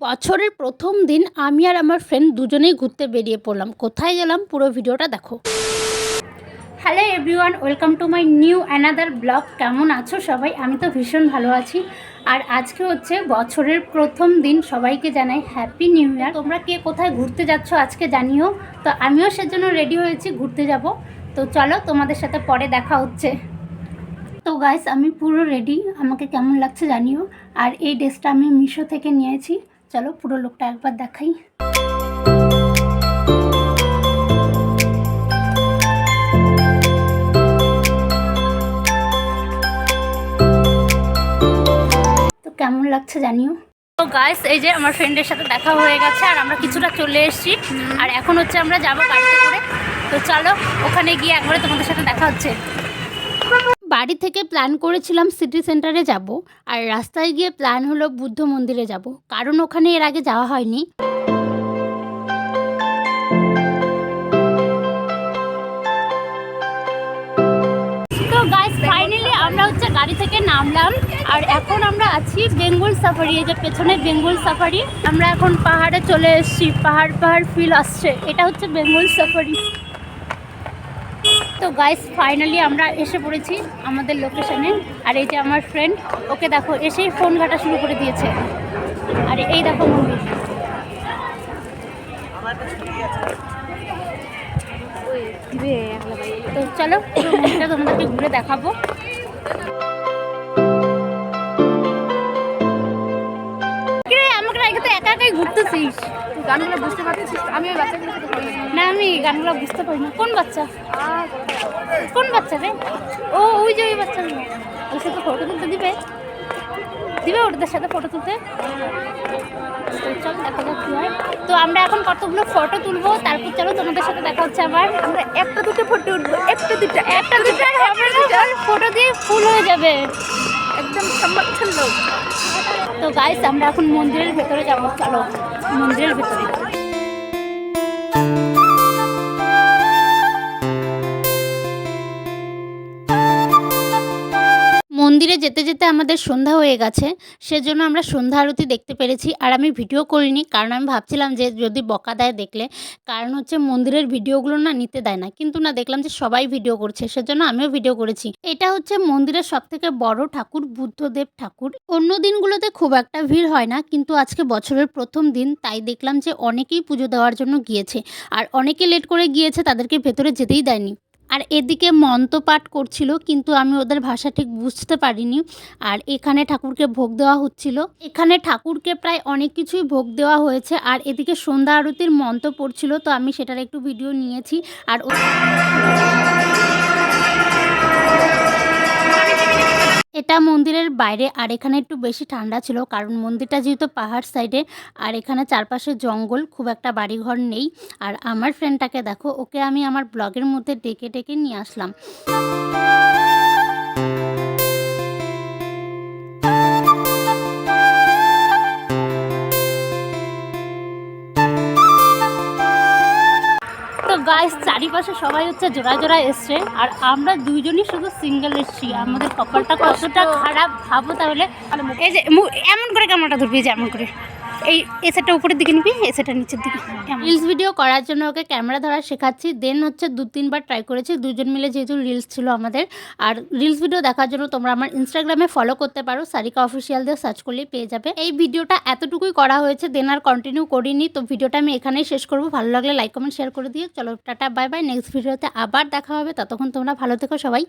বছরের প্রথম দিন আমি আর আমার ফ্রেন্ড দুজনেই ঘুরতে বেরিয়ে পড়লাম। কোথায় গেলাম পুরো ভিডিওটা দেখো। Hello everyone welcome to my new another vlog কেমন আছো সবাই? আমি তো ভীষণ ভালো আছি। আর আজকে হচ্ছে বছরের প্রথম দিন, সবাইকে জানাই হ্যাপি নিউ ইয়ার তোমরা কে কোথায় ঘুরতে যাচ্ছ আজকে জানিও। তো আমিও সেজন্য রেডি হয়েছি, ঘুরতে যাব। তো চলো তোমাদের সাথে পরে দেখা হচ্ছে। তো গাইস আমি পুরো রেডি আমাকে কেমন লাগছে জানিও। আর এই ড্রেসটা আমি মিশো থেকে নিয়েছি। চলো পুরো লোকটা একবার দেখাই। তো কেমন লাগছে জানিও? তো গাইস এই যে আমার ফ্রেন্ডের সাথে দেখা হয়ে গেছে, আর আমরা কিছুটা চলে এসেছি। আর এখন হচ্ছে আমরা যাব গাড়িতে করে। তো চলো, ওখানে গিয়ে একবারে তোমাদের সাথে দেখা হচ্ছে। বাড়ি থেকে প্ল্যান করেছিলাম সিটি সেন্টারে যাব, আর রাস্তায় গিয়ে প্ল্যান হলো বুদ্ধ মন্দিরে যাব, কারণ ওখানে এর আগে যাওয়া হয়নি। তো ফাইনালি আমরা হচ্ছে গাড়ি থেকে নামলাম, আর এখন আমরা আছি বেঙ্গল সাফারি যে পেছনে বেঙ্গল সাফারি আমরা এখন পাহাড়ে চলে এসেছি, পাহাড় পাহাড় ফিল আসছে, এটা হচ্ছে বেঙ্গল সাফারি তো গাইস ফাইনালি আমরা এসে পড়েছি আমাদের লোকেশনে আর এই যে আমার ফ্রেন্ড ওকে দেখো এসেই ফোন ঘাটা শুরু করে দিয়েছে। আর এই দেখো মন্দির তো চলো মন্দিরটা তোমাদেরকে ঘুরে দেখাবো। আমাকে তো একা একাই ঘুরতেছিস? গানগুলো বুঝতে পারছিস আমি ওই। না গানগুলো বুঝতে পারি না। কোন বাচ্চা? কোন বাচ্চা রে? ও ওই যে ওই বাচ্চা ওর সাথে ফটো তুলতে দিবে? দিবে ওদের সাথে ফটো তুলতে? চল দেখা যাক কি হয়। তো আমরা এখন কতগুলো ফটো তুলবো তারপর চলো তোমাদের সাথে দেখা হচ্ছে আবার। আমরা একটা দুটো ফটো উঠবো একটা দুটো একটা দুটো ফটো দিয়ে ফুল হয়ে যাবে। একদম সমর্থন লোক। তো গাইস আমরা এখন মন্দিরের ভেতরে যাব। চলো মন্দিরের ভেতরে। যেতে যেতে আমাদের সন্ধ্যা হয়ে গেছে, সেজন্য আমরা সন্ধ্যা আরতি দেখতে পেরেছি। আর আমি ভিডিও করিনি, কারণ আমি ভাবছিলাম যে যদি বকা দেয় দেখলে, কারণ হচ্ছে মন্দিরের ভিডিওগুলো না নিতে দেয় না। কিন্তু না, দেখলাম যে সবাই ভিডিও করছে, সেজন্য আমিও ভিডিও করেছি। এটা হচ্ছে মন্দিরের সব থেকে বড় ঠাকুর, বুদ্ধদেব ঠাকুর। অন্য দিনগুলোতে খুব একটা ভিড় হয় না, কিন্তু আজকে বছরের প্রথম দিন, তাই দেখলাম যে অনেকেই পুজো দেওয়ার জন্য গিয়েছে। আর অনেকে লেট করে গিয়েছে, তাদেরকে ভেতরে যেতেই দেয়নি। আর এদিকে মন্ত্র পাঠ করছিল, কিন্তু আমি ওদের ভাষা ঠিক বুঝতে পারিনি। আর এখানে ঠাকুরকে ভোগ দেওয়া হচ্ছিল। এখানে ঠাকুরকে প্রায় অনেক কিছুই ভোগ দেওয়া হয়েছে। আর এদিকে সন্ধ্যা আরতির মন্ত্র পড়ছিল, তো আমি সেটার একটু ভিডিও নিয়েছি। আর মন্দিরের বাইরে, আর এখানে একটু বেশি ঠান্ডা ছিল, কারণ মন্দিরটা যেহেতু পাহাড় সাইডে, আর এখানে চারপাশে জঙ্গল, খুব একটা বাড়িঘর নেই। আর আমার ফ্রেন্ডটাকে দেখো, ওকে আমি আমার ব্লগের মধ্যে ডেকে ডেকে নিয়ে আসলাম। গাইস চারিপাশে সবাই হচ্ছে জোড়া জোড়া এসছে। আর আমরা দুইজনই শুধু সিঙ্গেল এসছি। আমাদের কপালটা কতটা খারাপ ভাবো তাহলে। এই যে এমন করে ক্যামেরাটা ধরবি যে এমন করে। এই এ এসেটা উপরের দিকে নিবি এসেটা নিচের দিকে। রিলস ভিডিও করার জন্য ওকে ক্যামেরা ধরা শেখাচ্ছি। দেন হচ্ছে দু, তিনবার ট্রাই করেছি। দুজন মিলে যেহেতু রিলস ছিল আমাদের। আর রিলস ভিডিও দেখার জন্য তোমরা আমার ইনস্টাগ্রামে ফলো করতে পারো। সারিকা অফিসিয়াল দিয়ে সার্চ করলেই পেয়ে যাবে। এই ভিডিওটা এতটুকুই করা হয়েছে দেন আর কন্টিনিউ করিনি। তো ভিডিওটা আমি এখানেই শেষ করব। ভালো লাগলে লাইক কমেন্ট শেয়ার করে দিয়ে চলো, টাটা বাই বাই নেক্সট ভিডিওতে আবার দেখা হবে। ততক্ষণ তোমরা ভালো থেকো সবাই।